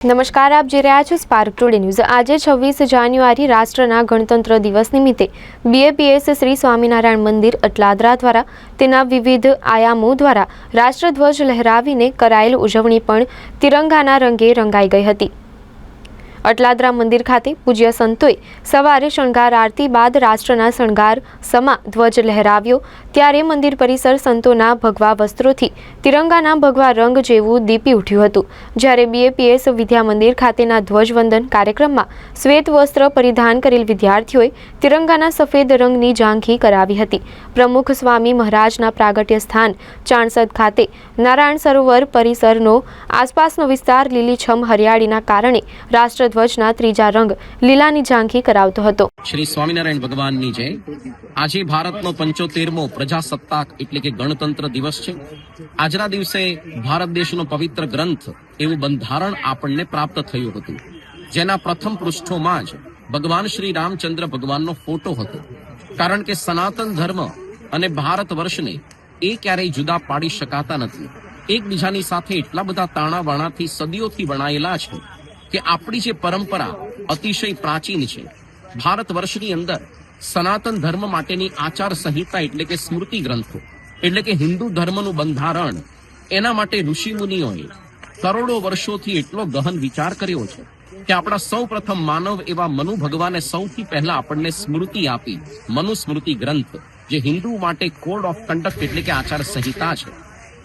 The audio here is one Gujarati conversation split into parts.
નમસ્કાર, આપ જોઈ રહ્યા છો સ્પાર્ક ટુડે ન્યૂઝ આજે છવ્વીસ જાન્યુઆરી રાષ્ટ્રના ગણતંત્ર દિવસ નિમિત્તે બીએપીએસ શ્રી સ્વામિનારાયણ મંદિર અટલાદરા દ્વારા તેના વિવિધ આયામો દ્વારા રાષ્ટ્રધ્વજ લહેરાવીને કરાયેલ ઉજવણી પણ તિરંગાના રંગે રંગાઈ ગઈ હતી. અટલાદરા મંદિર ખાતે પૂજ્ય સંતોએ સવારે શણગાર આરતી બાદ રાષ્ટ્રના શણગાર સમા ધ્વજ લહેરાવ્યો. ત્યારે મંદિર પરિસર સંતોના ભગવા વસ્ત્રોથી તિરંગાના ભગવા રંગ જેવું દીપી ઉઠ્યું હતું. જ્યારે બીએપીએસ વિદ્યા મંદિર ખાતેના ધ્વજવંદન કાર્યક્રમમાં શ્વેત વસ્ત્ર પરિધાન કરેલ વિદ્યાર્થીઓએ તિરંગાના સફેદ રંગની ઝાંખી કરાવી હતી. પ્રમુખ સ્વામી મહારાજના પ્રાગટ્ય સ્થાન ચાણસદ ખાતે નારાયણ સરોવર પરિસરનો આસપાસનો વિસ્તાર લીલીછમ હરિયાળીના કારણે રાષ્ટ્રધ્વજના ત્રીજા રંગ લીલાની ઝાંખી કરાવતો હતો. શ્રી સ્વામિનારાયણ ભગવાનની જય. આજે ભારતનો પંચોતેરમો પ્રજાસત્તાક એટલે કે ગણતંત્ર દિવસ છે. આજના દિવસે ભારત દેશનો પવિત્ર ગ્રંથ એવું બંધારણ આપણને પ્રાપ્ત થયું હતું. જેના પ્રથમ પૃષ્ઠોમાં જ ભગવાન શ્રી રામચંદ્ર ભગવાનનો ફોટો હતો. કારણ કે સનાતન ધર્મ અને ભારત વર્ષને એ ક્યારેય જુદા પાડી શકાતા નથી. એકબીજાની સાથે એટલા બધા તાણાવાણાથી સદીઓથી વણાયેલા છે કે આપણી જે પરંપરા અતિશય પ્રાચીન છે. ભારત વર્ષની અંદર સનાતન ધર્મ માટેની આચાર સંહિતા એટલે કે સ્મૃતિ ગ્રંથો, એટલે કે હિન્દુ ધર્મનું બંધારણ, એના માટે ઋષિ મુનિઓએ કરોડો વર્ષોથી એટલો ગહન વિચાર કર્યો છે કે આપણા સૌ પ્રથમ માનવ એવા મનુ ભગવાને સૌથી પહેલા આપણને સ્મૃતિ આપી, મનુસ્મૃતિ ગ્રંથ, જે હિન્દુ માટે કોડ ઓફ કન્ડક્ટ એટલે કે આચાર સંહિતા છે.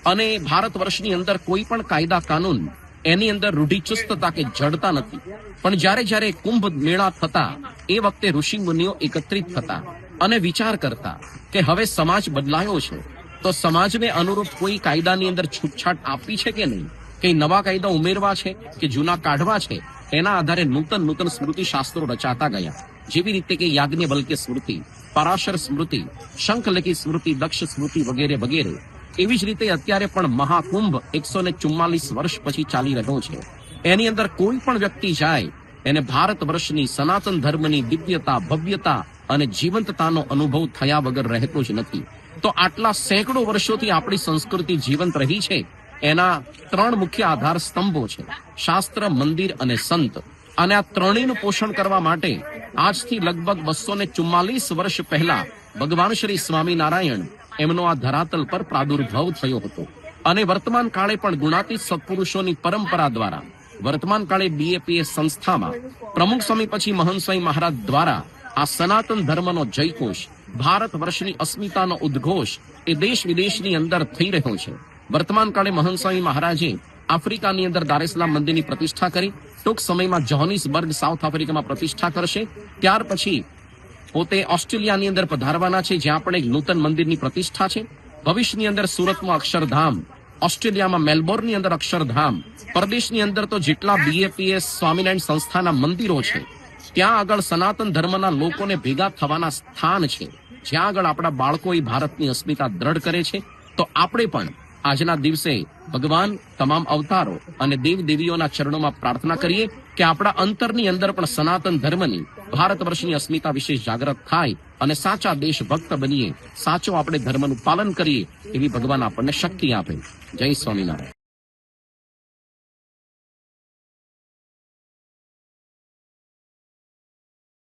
અને ભારત વર્ષની અંદર કોઈ પણ કાયદા કાનૂન એની અંદર રૂઢિચુસ્તતા કે જડતા નથી. પણ જ્યારે જ્યારે કુંભ મેળા થતા, એ વખતે ઋષિ મુનિઓ એકત્રિત થતા અને વિચાર કરતા કે હવે સમાજ બદલાયો છે, તો સમાજને અનુરૂપ કોઈ કાયદાની અંદર છૂટછાટ આપવી છે કે નહીં? કઈ નવા કાયદા ઉમેરવા છે કે જૂના કાઢવા છે? એના આધારે નૂતન નૂતન સ્મૃતિ શાસ્ત્રો રચાતા ગયા. જેવી રીતે કે યાજ્ઞ બલ્કે સ્મૃતિ, પરાશર સ્મૃતિ શંખલકી સ્મૃતિ, દક્ષ સ્મૃતિ વગેરે વગેરે. એવી જ રીતે અત્યારે પણ મહાકુંભ એકસો ને ચુમ્માલીસ વર્ષ પછી ચાલી રહ્યો છે. એની અંદર કોઈ પણ વ્યક્તિ જાય, એને ભારત વર્ષની સનાતન ધર્મની દિવ્યતા, ભવ્યતા અને જીવંતતાનો અનુભવ થયા વગર રહેતો જ નથી. તો આટલા સેંકડો વર્ષોથી આપણી સંસ્કૃતિ જીવંત રહી છે, એના ત્રણ મુખ્ય આધાર સ્તંભો છે, શાસ્ત્ર, મંદિર અને સંત. અને આ ત્રણેયનું પોષણ કરવા માટે આજથી લગભગ બસો ને ચુમ્માલીસ વર્ષ પહેલા ભગવાન શ્રી સ્વામિનારાયણ એમનો આ ધરાતલ પર પ્રાદુર્ભાવ થયો હતો. અને વર્તમાન કાળે પણ ગુણાતી સત્પુરુષોની પરંપરા દ્વારા, વર્તમાન કાળે બીએપીએસ સંસ્થામાં, પ્રમુખ સ્વામી પછી મહંત સ્વામી મહારાજ દ્વારા આ સનાતન ધર્મનો જયઘોષ, ભારત વર્ષની અસ્મિતાનો ઉદ્ઘોષ એ દેશ વિદેશની અંદર થઈ રહ્યો છે. વર્તમાન કાળે મહંત સ્વામી મહારાજે આફ્રિકાની અંદર દારેસલામ મંદિરની પ્રતિષ્ઠા કરી, ટૂંક સમયમાં જોહાનિસબર્ગ સાઉથ આફ્રિકામાં પ્રતિષ્ઠા કરશે. ત્યાર પછી પોતે ઓસ્ટ્રેલિયાની અંદર પધારવાના છે, જ્યાં પણ એક નૂતન મંદિરની પ્રતિષ્ઠા છે. ભવિષ્યની અંદર સુરતમાં અક્ષરધામ, ઓસ્ટ્રેલિયામાં મેલબોર્નની અંદર અક્ષરધામ, પરદેશની અંદર તો જેટલા બીએપીએસ સ્વામિનારાયણ સંસ્થાના મંદિરો છે, ત્યાં આગળ સનાતન ધર્મના લોકોને ભેગા થવાના સ્થાન છે. જ્યાં આગળ આપણા બાળકો એ ભારતની અસ્મિતા દ્રઢ કરે છે. તો આપણે પણ આજના દિવસે ભગવાન તમામ અવતારો અને દેવ દેવીઓના ચરણોમાં પ્રાર્થના કરીએ. કે આપણા અંતરની અંદર પણ સનાતન ધર્મની ભારત વર્ષની અસ્મિતા વિશે જાગૃત થાય અને સાચા દેશભક્ત બનીએ, સાચો આપણે ધર્મનું પાલન કરીએ, એવી ભગવાન આપણને શક્તિ આપે. જય સ્વામિનારાયણ.